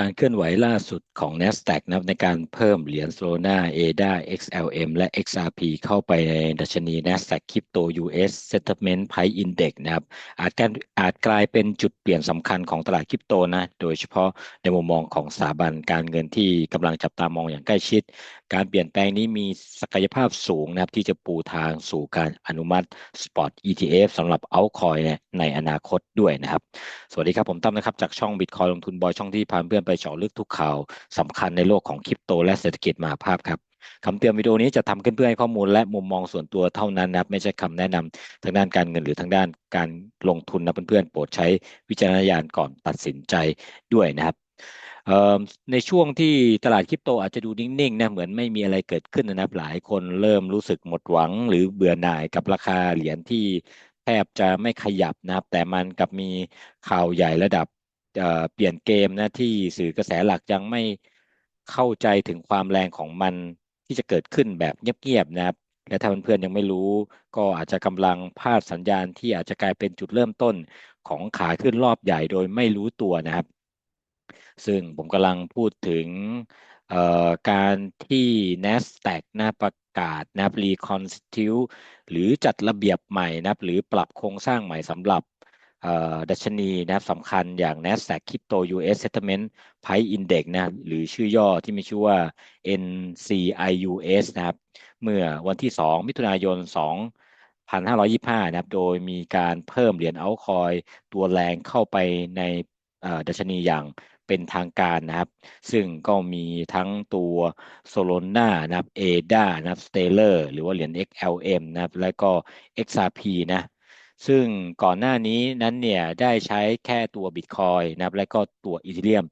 การเคลื่อนไหวล่าสุดของ NASDAQ นะครับในการเพิ่มเหรียญ Solana ADA XLM และ XRP เข้าไปในดัชนี NASDAQ Crypto US Settlement Price Index นะครับอาจการอาจกลายเป็นจุดเปลี่ยนสำคัญของตลาดคริปโตนะ โดยเฉพาะในมุมมองของสถาบันการเงินที่กำลังจับตามองอย่างใกล้ชิด การเปลี่ยนแปลงนี้มีศักยภาพสูงนะครับที่จะปูทางสู่การอนุมัติ Spot ETF สำหรับ Altcoin ในอนาคตด้วยนะครับ สวัสดีครับผมตั้มนะครับจากช่อง Bitcoin ลงทุนบอยช่องที่พาเพื่อนไปเจาะลึกทุกข่าวสำคัญในโลกของคริปโตและเศรษฐกิจมหาภาพครับคำเตือนวิดีโอนี้จะทำขึ้นเพื่อให้ข้อมูลและมุมมองส่วนตัวเท่านั้นนะครับไม่ใช่คำแนะนำทางด้านการเงินหรือทางด้านการลงทุนนะเพื่อนๆโปรดใช้วิจารณญาณก่อนตัดสินใจด้วยนะครับในช่วงที่ตลาดคริปโตอาจจะดูนิ่งๆนะเหมือนไม่มีอะไรเกิดขึ้นนะครับหลายคนเริ่มรู้สึกหมดหวัง หรือเบื่อหน่ายกับราคาเหรียญที่แทบจะไม่ขยับนะครับแต่มันกับมีข่าวใหญ่ระดับ เปลี่ยนเกมนะที่สื่อกระแสหลักยังไม่เข้าใจถึงความแรงของมันที่จะเกิดขึ้นแบบเงียบๆนะครับและถ้าเพื่อนๆยังไม่รู้ ก็อาจจะกำลังพลาดสัญญาณที่อาจจะกลายเป็นจุดเริ่มต้นของขาขึ้นรอบใหญ่โดยไม่รู้ตัวนะครับ ซึ่งผมกำลังพูดถึงการที่ NASDAQ นะประกาศนะ reconstitute หรือจัดระเบียบใหม่นะหรือปรับโครงสร้างใหม่สำหรับ ดัชนีนะสำคัญอย่าง NASDAQ Crypto US Settlement Price Index นะหรือชื่อย่อที่มีชื่อว่า NCIUS นะครับเมื่อวันที่ 2 มิถุนายน 2525 นะครับโดยมีการเพิ่มเหรียญเอาคอยตัวแรงเข้าไปในดัชนีอย่างเป็นทางการนะครับ ซึ่งก็มีทั้งตัว Solana นะครับ ADA นะครับ Stellar หรือว่าเหรียญ XLM นะครับ แล้วก็ XRP นะ ซึ่งก่อนหน้านี้นั้นเนี่ยได้ใช้แค่ตัว Bitcoin นะครับและก็ตัวอีเทเรียม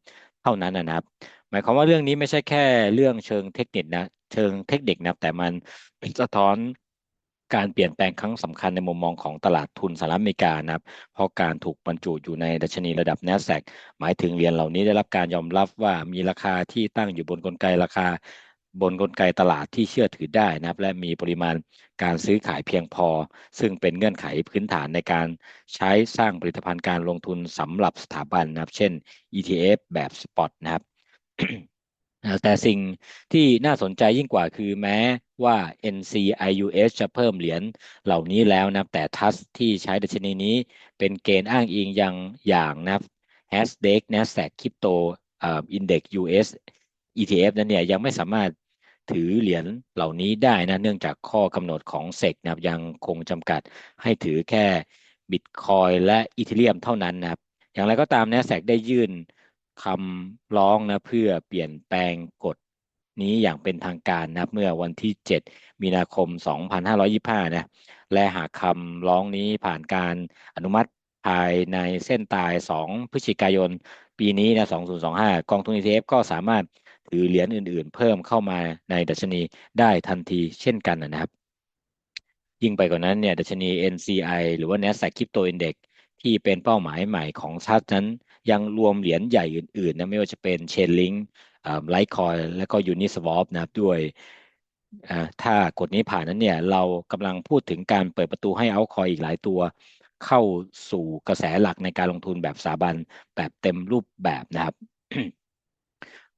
เท่านั้นนะครับ หมายความว่าเรื่องนี้ไม่ใช่แค่เรื่องเชิงเทคนิคนะเชิงเทคนิคนะแต่มันสะท้อนการเปลี่ยนแปลงครั้งสำคัญในมุมมองของตลาดทุนสหรัฐอเมริกานะครับ เพราะการถูกบรรจุอยู่ในดัชนีระดับ n a s แ a q หมายถึงเหรียญเหล่านี้ได้รับการยอมรับว่ามีราคาที่ตั้งอยู่บนกลไกราคา บนกลไกตลาดที่เชื่อถือได้นะครับ และมีปริมาณการซื้อขายเพียงพอ ซึ่งเป็นเงื่อนไขพื้นฐานในการใช้สร้างผลิตภัณฑ์การลงทุนสำหรับสถาบันนะครับ เช่น ETF แบบสปอตนะครับแต่สิ่งที่น่าสนใจยิ่งกว่าคือแม้ว่า NCIUS จะเพิ่มเหรียญเหล่านี้แล้วนะแต่ทัสที่ใช้ดัชนีนี้เป็นเกณฑ์อ้างอิงอย่างอย่างนะ Hasdaq Nasdaq Crypto Index US ETF นั้นเนี่ยยังไม่สามารถ ถือเหรียญเหล่านี้ได้นะเนื่องจากข้อกำหนดของเซกนะครับยังคงจำกัดให้ถือแค่บิตคอยและอีเทเรียมเท่านั้นนะครับ อย่างไรก็ตามนะแสกได้ยื่นคำร้องนะเพื่อเปลี่ยนแปลงกฎนี้อย่างเป็นทางการนะเมื่อวันที่ 7 มีนาคม 2525 นะและหากคำร้องนี้ผ่านการอนุมัติภายในเส้นตาย 2 พฤศจิกายน ปีนี้นะ 2025 กองทุน ETF ก็สามารถ ถือเหรียญอื่นๆ เพิ่มเข้ามาในดัชนีได้ทันทีเช่นกันนะครับ ยิ่งไปกว่านั้นเนี่ยดัชนี NCI หรือว่า NASDAQ Crypto Index ที่เป็นเป้าหมายใหม่ของชัดนั้น ยังรวมเหรียญใหญ่อื่นๆนะไม่ว่าจะเป็น Chainlink ไลท์คอยและก็ Uniswap นะครับด้วยถ้ากฎนี้ผ่านนั้นเนี่ยเรากำลังพูดถึงการเปิดประตูให้เอาคอยอีกหลายตัว เข้าสู่กระแสหลักในการลงทุนแบบสถาบันแบบเต็มรูปแบบนะครับ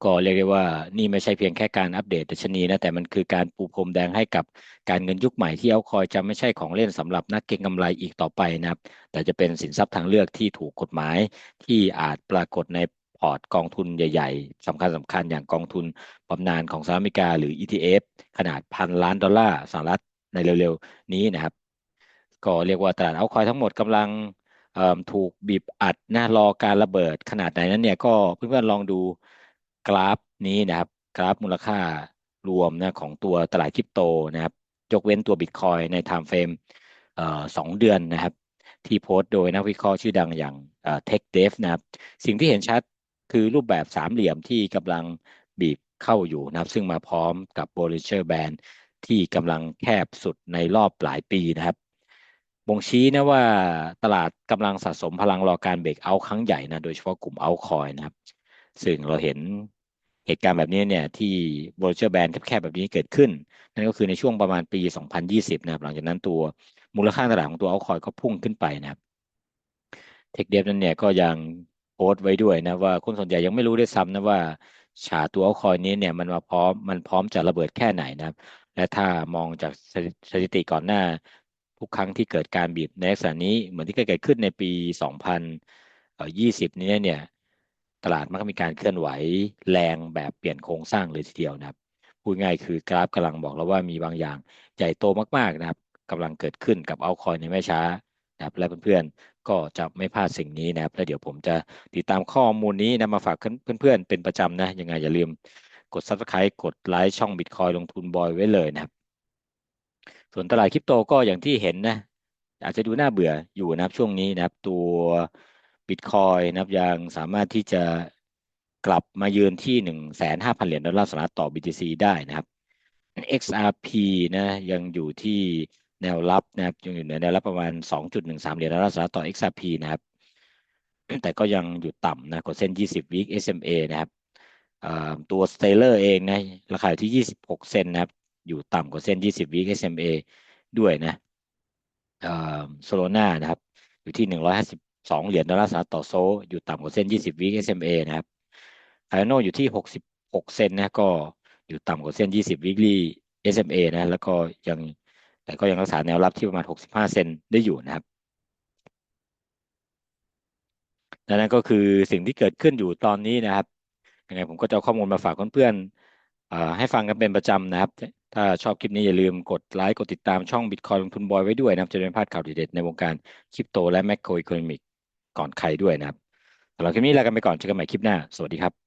ก็เรียกได้ว่านี่ไม่ใช่เพียงแค่การอัปเดตดัชนีนะแต่มันคือการปูพรมแดงให้กับการเงินยุคใหม่ที่เอาคอยจะไม่ใช่ของเล่นสำหรับนักเก็งกำไรอีกต่อไปนะครับ แต่จะเป็นสินทรัพย์ทางเลือกที่ถูกกฎหมายที่อาจปรากฏในพอร์ตกองทุนใหญ่ๆสำคัญสำคัญอย่างกองทุนบำนาญของสหรัฐอเมริกาหรือ ETF ขนาดพันล้านดอลลาร์สหรัฐในเร็วๆ นี้นะครับ ก็เรียกว่าตลาดเอาคอยทั้งหมดกำลังถูกบีบอัดนะรอการระเบิดขนาดไหนนั้นเนี่ยก็เพื่อนๆลองดู กราฟนี้นะครับ กราฟมูลค่ารวมนะของตัวตลาดคริปโตนะครับยกเว้นตัวบิตคอยในไทม์เฟรมสองเดือนนะครับ ที่โพสต์โดยนักวิเคราะห์ชื่อดังอย่างเทคเดฟนะครับ สิ่งที่เห็นชัดคือรูปแบบสามเหลี่ยมที่กำลังบีบเข้าอยู่นะครับ ซึ่งมาพร้อมกับ Bollinger Band ที่กำลังแคบสุดในรอบหลายปีนะครับ บ่งชี้นะว่าตลาดกำลังสะสมพลังรอการเบรกเอาครั้งใหญ่นะ โดยเฉพาะกลุ่มเอาคอยนะครับ ซึ่งเราเห็น เหตุการณ์แบบนี้เนี่ยที่โบรเชอร์แบนแคบๆแบบนี้เกิดขึ้น นั่นก็คือในช่วงประมาณปี 2020 นะครับ หลังจากนั้นตัวมูลค่าตลาดของตัวเอาคอยก็พุ่งขึ้นไปนะครับเทคเดฟนั้นเนี่ยก็ยังโพสต์ไว้ด้วยนะว่าคนส่วนใหญ่ยังไม่รู้ด้วยซ้ำนะว่าฉาตัวเอาคอยนี้เนี่ยมันมาพร้อมมันพร้อมจะระเบิดแค่ไหนนะครับ และถ้ามองจากสถิติก่อนหน้า ทุกครั้งที่เกิดการบีบในลักษณะนี้เหมือนที่เคยเกิดขึ้นในปี 2020 นี้เนี่ย ตลาดมันก็มีการเคลื่อนไหวแรงแบบเปลี่ยนโครงสร้างเลยทีเดียวนะครับพูดง่ายคือกราฟกำลังบอกแล้วว่ามีบางอย่างใหญ่โตมากๆนะครับกำลังเกิดขึ้นกับเอาคอยในไม่ช้านะครับและเพื่อนๆก็จะไม่พลาดสิ่งนี้นะครับแล้วเดี๋ยวผมจะติดตามข้อมูลนี้นะมาฝากเพื่อนๆเป็นประจำนะยังไงอย่าลืมกด Subscribe กดไลค์ช่อง Bitcoin ลงทุนบอยไว้เลยนะครับ ส่วนตลาดคริปโตก็อย่างที่เห็นนะอาจจะดูน่าเบื่ออยู่นะครับช่วงนี้นะครับตัว Bitcoin นะครับยังสามารถที่จะกลับมายืนที่หนึ่งแสนห้าพันเหรียญดอลลาร์สหรัฐต่อ BTC ได้นะครับ XRP นะยังอยู่ที่แนวรับนะครับยังอยู่ในแนวรับประมาณ 2.13 เหรียญดอลลาร์สหรัฐต่อ XRP นะครับ แต่ก็ยังอยู่ต่ำนะกว่าเส้น 20 week SMA นะครับตัว Stellar เองนะราคาอยู่ที่ 26 เซนนะครับ อยู่ต่ำกว่าเส้น 20 week SMA ด้วยนะโซโลนานะครับ อยู่ที่ 152เหรียญดอลลาร์สหรัฐต่อโซอยู่ต่ำกว่าเส้น 20 week SMA นะครับไอโนอยู่ที่ 66 เซนนะก็อยู่ต่ำกว่าเส้น 20 weekly SMA นะแล้วก็ยังแต่ก็ยังรักษาแนวรับที่ประมาณ 65 เซนได้อยู่นะครับนั่นก็คือสิ่งที่เกิดขึ้นอยู่ตอนนี้นะครับยังไงผมก็จะข้อมูลมาฝากเพื่อนๆให้ฟังกันเป็นประจำนะครับ ถ้าชอบคลิปนี้อย่าลืมกดไลค์กดติดตามช่อง Bitcoin ลงทุนบอยไว้ด้วยนะครับจะไม่พลาดข่าวเด็ดๆในวงการคริปโตและแมคโครอีโคโนมิก ก่อนใครด้วยนะครับสำหรับคลิปนี้ลากันไปก่อนเจอกันใหม่คลิปหน้า สวัสดีครับ